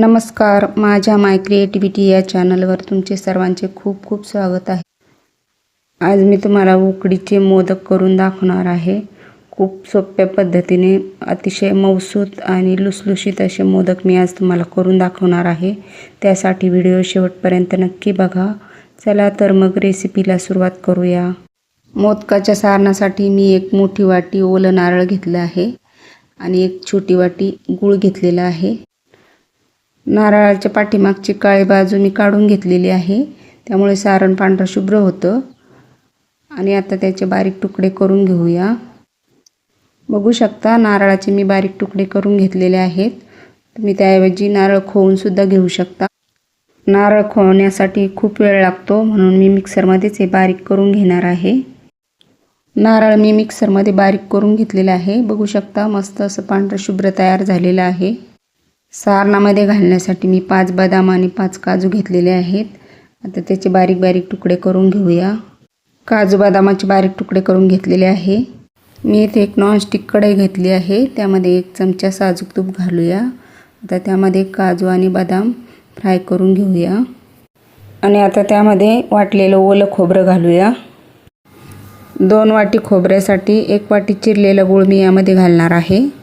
नमस्कार माझ्या माय क्रिएटिव्हिटी या चॅनलवर तुमचे सर्वांचे खूप खूप स्वागत आहे. आज मी तुम्हाला उकडीचे मोदक करून दाखवणार आहे. खूप सोप्या पद्धतीने अतिशय मौसूत आणि लुसलुशीत असे मोदक मी आज तुम्हाला करून दाखवणार आहे. त्यासाठी व्हिडिओ शेवटपर्यंत नक्की बघा. चला तर मग रेसिपीला सुरुवात करूया. मोदकाच्या सारणासाठी मी एक मोठी वाटी ओलं नारळ घेतलं आहे आणि एक छोटी वाटी गूळ घेतलेला आहे. नारळाच्या पाठीमागची काळी बाजू मी काढून घेतलेली आहे. त्यामुळे सारण पांढरं शुभ्र होतं. आणि आता त्याचे बारीक तुकडे करून घेऊया. बघू शकता नारळाचे मी बारीक तुकडे करून घेतलेले आहेत. तुम्ही त्याऐवजी नारळ खोवूनसुद्धा घेऊ शकता. नारळ खोवण्यासाठी खूप वेळ लागतो म्हणून मी मिक्सरमध्येच हे बारीक करून घेणार आहे. नारळ मी मिक्सरमध्ये बारीक करून घेतलेलं आहे. बघू शकता मस्त असं पांढरं शुभ्र तयार झालेलं आहे. सारणामध्ये घालण्यासाठी मी पाच बदाम आणि पाच काजू घेतलेले आहेत. आता त्याचे बारीक बारीक तुकडे करून घेऊया. काजू बदामाचे बारीक तुकडे करून घेतलेले आहे. मी इथे एक नॉनस्टिक कढई घेतली आहे. त्यामध्ये एक चमचा साजूक तूप घालूया. आता त्यामध्ये काजू आणि बदाम फ्राय करून घेऊया. आणि आता त्यामध्ये वाटलेलं ओलं खोबरं घालूया. दोन वाटी खोबऱ्यासाठी एक वाटी चिरलेलं गूळ मी यामध्ये घालणार आहे.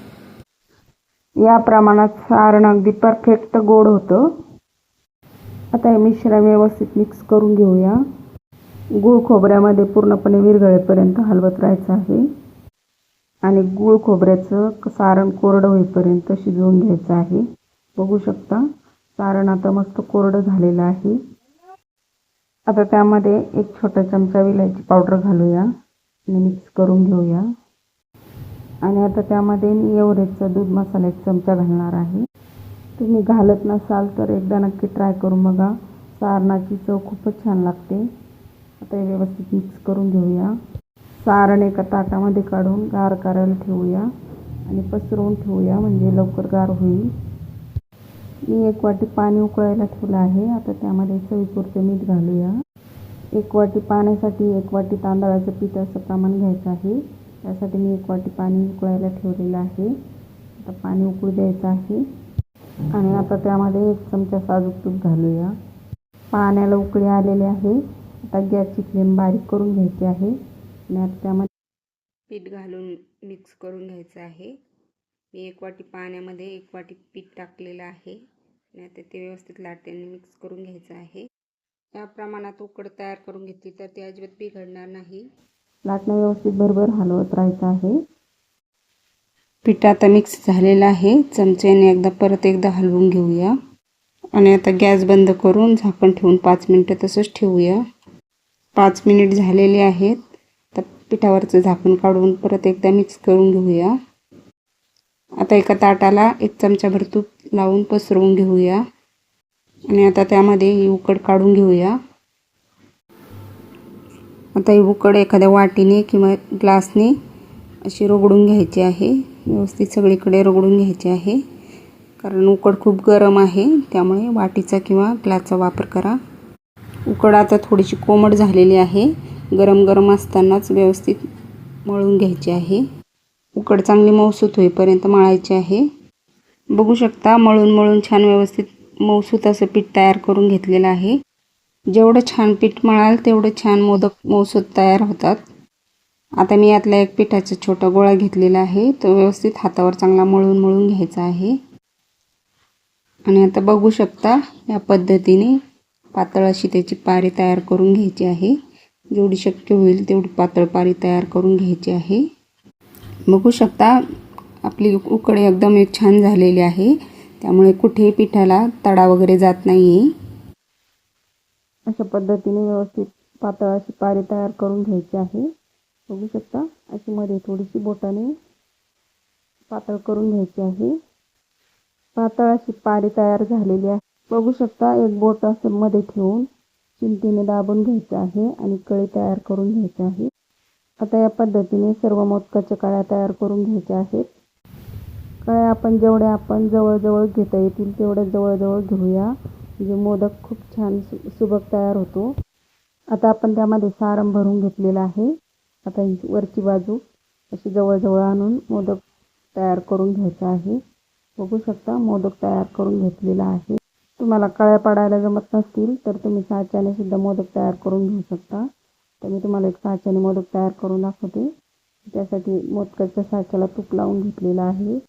या प्रमाणात सारण अगदी परफेक्ट गोड होतं. आता हे मिश्रण व्यवस्थित मिक्स करून घेऊया. गूळ खोबऱ्यामध्ये पूर्णपणे विरघळेपर्यंत हलवत राहायचं आहे. आणि गूळ खोबऱ्याचं सारण कोरडं होईपर्यंत शिजवून घ्यायचं आहे. बघू शकता सारण आता मस्त कोरडं झालेलं आहे. आता त्यामध्ये एक छोटा चमचा विलायची पावडर घालूया आणि मिक्स करून घेऊया. आणि आता त्यामध्ये मी एवढेचं दूध मसाला एक चमचा घालणार आहे. तुम्ही घालत नसाल तर एकदा नक्की ट्राय करून बघा. सारणाची चव खूपच छान लागते. आता हे व्यवस्थित मिक्स करून घेऊया. सारण एका ताटामध्ये काढून गार करायला ठेवूया आणि पसरवून ठेवूया म्हणजे लवकर गार होईल. मी एक वाटी पाणी उकळायला ठेवलं आहे. आता त्यामध्ये चवीपुरचं मीठ घालूया. एक वाटी पाण्यासाठी एक वाटी तांदळाचं पीठ असं प्रमाण घ्यायचं आहे. त्यासाठी मी एक वाटी पाणी उकळायला ठेवलेलं आहे. आता पाणी उकळू द्यायचं आहे. आणि आता त्यामध्ये एक चमचा साजूक तूप घालूया. पाण्याला उकळी आलेले आहे. आता गॅसची फ्लेम बारीक करून घ्यायची आहे. आणि आता त्यामध्ये पीठ घालून मिक्स करून घ्यायचं आहे. मी एक वाटी पाण्यामध्ये एक वाटी पीठ टाकलेलं आहे. आणि आता ते व्यवस्थित लाटेने मिक्स करून घ्यायचं आहे. या प्रमाणात उकड तयार करून घेतली तर ती अजिबात बिघडणार नाही. लाटणं व्यवस्थित बरोबर हलवत राहायचं आहे. पीठ आता मिक्स झालेलं आहे. चमच्याने एकदा परत एकदा हलवून घेऊया. आणि आता गॅस बंद करून झाकण ठेवून पाच मिनटं तसंच ठेवूया. पाच मिनिट झालेले आहेत. तर पिठावरचं झाकण काढून परत एकदा मिक्स करून घेऊया. आता एका ताटाला एक चमचाभर तूप लावून पसरवून घेऊया. आणि आता त्यामध्ये उकड काढून घेऊया. आता ही उकड एखाद्या वाटीने किंवा ग्लासने अशी रगडून घ्यायची आहे. व्यवस्थित सगळीकडे रगडून घ्यायची आहे. कारण उकड खूप गरम आहे त्यामुळे वाटीचा किंवा ग्लासचा वापर करा. उकड आता थोडीशी कोमट झालेली आहे. गरम गरम असतानाच व्यवस्थित मळून घ्यायची आहे. उकड चांगली मौसूत होईपर्यंत मळायची आहे. बघू शकता मळून मळून छान व्यवस्थित मौसूत असं पीठ तयार करून घेतलेलं आहे. जेवढं छान पीठ मळाल तेवढं छान मोदक मौसूत तयार होतात. आता मी यातला एक पिठाचा छोटा गोळा घेतलेला आहे. तो व्यवस्थित हातावर चांगला मळून मळून घ्यायचा आहे. आणि आता बघू शकता या पद्धतीने पातळ अशी त्याची पारी तयार करून घ्यायची आहे. जेवढी शक्य होईल तेवढी पातळ पारी तयार करून घ्यायची आहे. बघू शकता आपली उकडी एकदम एक छान झालेली आहे. त्यामुळे कुठेही पिठाला तडा वगैरे जात नाही आहे अशा पद्धतीने व्यवस्थित पातळ अशी पारी तयार करून घ्यायची आहे. बघू शकता अशी मध्ये थोडीशी बोटाने पातळ करून घ्यायची आहे. पातळ अशी पारी तयार झालेली आहे. बघू शकता एक बोट असं मध्ये ठेवून चिमटीने दाबून घ्यायचं आहे आणि कळी तयार करून घ्यायची आहे. आता या पद्धतीने सर्व मोदकाच्या कळ्या तयार करून घ्यायच्या आहेत. कळ्या आपण जेवढ्या आपण जवळजवळ घेता येतील तेवढ्या जवळजवळ घेऊया. म्हणजे मोदक खूप छान सु सुबक तयार होतो. आता आपण त्यामध्ये सारण भरून घेतलेलं आहे. आता ही वरची बाजू अशी जवळजवळ आणून मोदक तयार करून घ्यायचा आहे. बघू शकता मोदक तयार करून घेतलेला आहे. तुम्हाला कळ्या पाडायला जमत नसतील तर तुम्ही साच्याने सुद्धा मोदक तयार करून घेऊ शकता. तर मी तुम्हाला एक साच्याने मोदक तयार करून दाखवते. त्यासाठी मोदकाच्या साच्याला तूप लावून घेतलेलं आहे.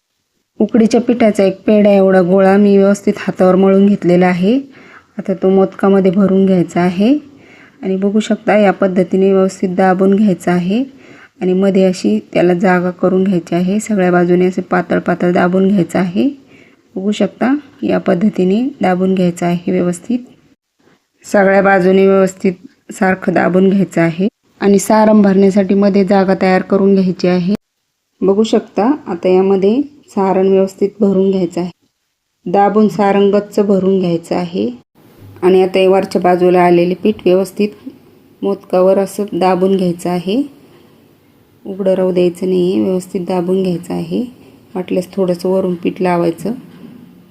उकडीच्या पिठाचा एक पेढा एवढा गोळा मी व्यवस्थित हातावर मळून घेतलेला आहे. आता तो मोदकामध्ये भरून घ्यायचा आहे. आणि बघू शकता या पद्धतीने व्यवस्थित दाबून घ्यायचा आहे. आणि मध्ये अशी त्याला जागा करून घ्यायची आहे. सगळ्या बाजूने असे पातळ पातळ दाबून घ्यायचं आहे. बघू शकता या पद्धतीने दाबून घ्यायचं आहे व्यवस्थित. सगळ्या बाजूने व्यवस्थित सारखं दाबून घ्यायचं आहे. आणि सारं भरण्यासाठी मध्ये जागा तयार करून घ्यायची आहे. बघू शकता आता यामध्ये सारण व्यवस्थित भरून घ्यायचं आहे. दाबून सारण गच्च भरून घ्यायचं आहे. आणि आता वरच्या बाजूला आलेले पीठ व्यवस्थित मोदकावर असं दाबून घ्यायचं आहे. उघडं राहू द्यायचं नाही आहे व्यवस्थित दाबून घ्यायचं आहे. वाटल्यास थोडंसं वरून पीठ लावायचं.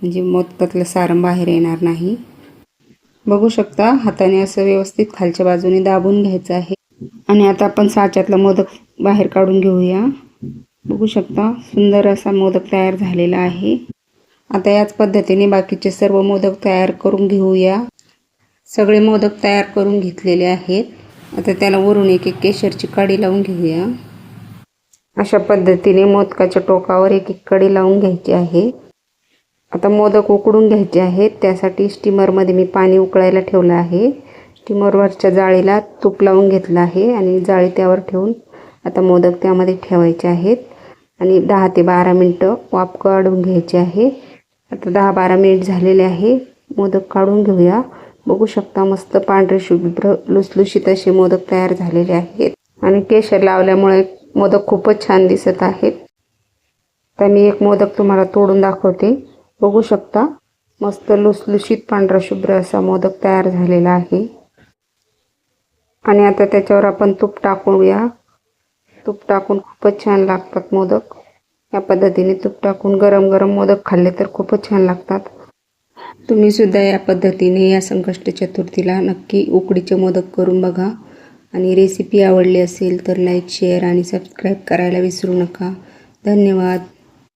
म्हणजे मोदकातलं सारण बाहेर येणार नाही. बघू शकता हाताने असं व्यवस्थित खालच्या बाजूने दाबून घ्यायचं आहे. आणि आता आपण साच्यातला मोदक बाहेर काढून घेऊया. बघू शकता. सुंदर असा मोदक तयार झालेला आहे. आता याच पद्धतीने बाकीचे सर्व मोदक तयार करून घेऊया. सगळे मोदक तयार करून घेतलेले आहेत. आता त्याला वरून एक एक केशरची काडी लावून घेऊया. अशा पद्धतीने मोदकाच्या टोकावर एक एक कडी लावून घ्यायची आहे. आता मोदक उकडून घ्यायचे आहेत. त्यासाठी स्टीमरमध्ये मी पाणी उकळायला ठेवलं आहे. स्टीमरवरच्या जाळीला तूप लावून घेतलं आहे आणि जाळी त्यावर ठेवून आता मोदक त्यामध्ये ठेवायचे आहेत. आणि दहा ते बारा मिनटं वाफ काढून घ्यायची आहे. आता दहा बारा मिनिट झालेले आहे. मोदक काढून घेऊया. बघू शकता मस्त पांढरे शुभ्र लुसलुशीत असे मोदक तयार झालेले आहेत. आणि केशर लावल्यामुळे मोदक खूपच छान दिसत आहेत. तर मी एक मोदक तुम्हाला तोडून दाखवते. बघू शकता मस्त लुसलुशीत पांढरा शुभ्र असा मोदक तयार झालेला आहे. आणि आता त्याच्यावर आपण तूप टाकूया. तूप टाकून खूपच छान लागतात मोदक. या पद्धतीने तूप टाकून गरम गरम मोदक खाल्ले तर खूपच छान लागतात. तुम्ही सुद्धा या पद्धतीने या संकष्ट चतुर्थीला नक्की उकडीचे मोदक करून बघा. आणि रेसिपी आवडली असेल तर लाईक शेअर आणि सबस्क्राईब करायला विसरू नका. धन्यवाद.